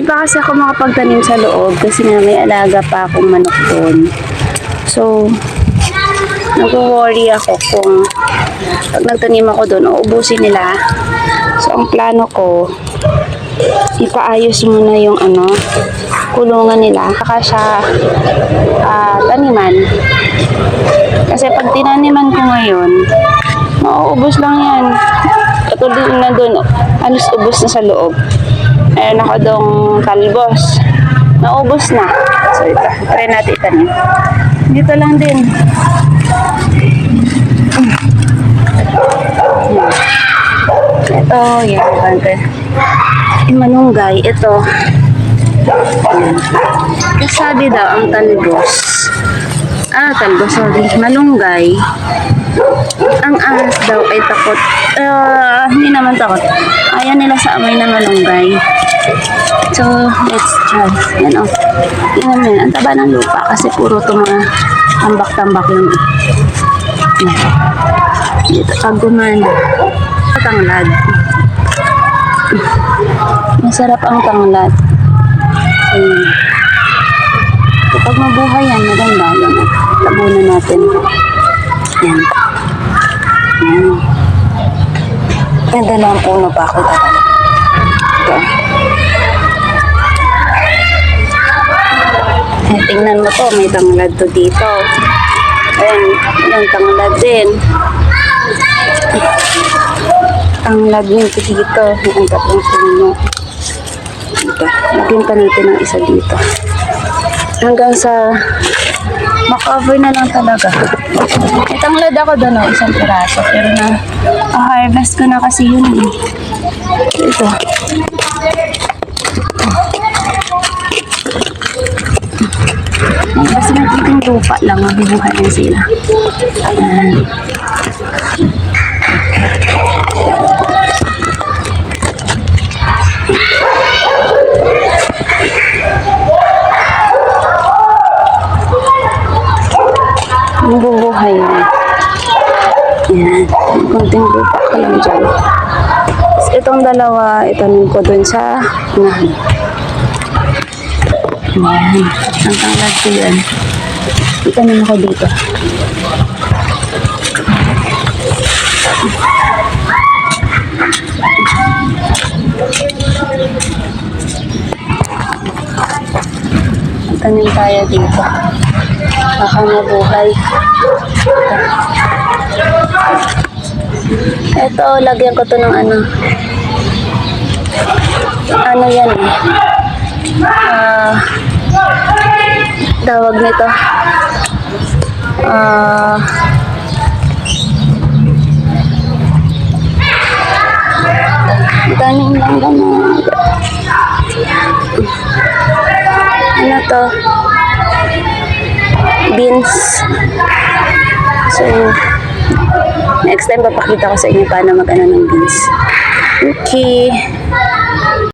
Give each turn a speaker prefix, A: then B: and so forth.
A: Hindi pa kasi ako makapagtanim sa loob kasi nga may alaga pa akong manok doon. So, nag-worry ako kung pag nagtanim ako doon, uubusin nila. So, ang plano ko, ipaayos muna yung ano, kulungan nila. Saka siya ah, taniman. Kasi pag tinaniman ko ngayon, mauubos lang yan. Katulad na doon, alos ubos na sa loob. Meron ako dong talbos. Naubos na. So ito, try natin itanim. Dito lang din. Ito, yan. Bante. Manunggay, ito. Kasabi daw ang talbos. Ah, talbos, sorry. Malunggay. Ang ahas daw ay takot. Ah, hindi naman takot. Ayaw nila sa amoy ng malunggay. So, let's try. Yan o. Tingnan mo yan. Ang taba ng lupa kasi puro ito mga tambak-tambak lang. Yan. Dito, pag gumana. Tanglad. Masarap ang tanglad. Ayan. Kapag mabuhay yan, maganda. Yan. o. Tabunan natin. Yan. Yan. May dalawang puno pa ako dito. Ito. Eh, tingnan mo to, may tanglad to dito. Ayan, yung tanglad din. Tanglad din to dito. Yung tatlong puno. Ito, lagyan pa natin ng isa dito. Hanggang sa makover na lang talaga. May tanglad ako doon, oh, isang piraso. Pero na, harvest ko na kasi yun eh. Ito. Basta nagiging lupa lang, mabubuhay na sila. Ayan. Mabubuhay na. Ayan. Kunting lupa ka lang dyan. Itong dalawa, itanim ko dun sa unahan. Ayan. Ang tanglad ko yan. Itanim ko dito. Itanim tayo dito. Baka mabuhay. Ito, lagyan ko to ng ano. Ano yan eh. Ah, tawag nito. Ah, galing lang naman. Ano to? Beans. So, next time papakita ko sa inyo paano mag-ano ng beans. Okay.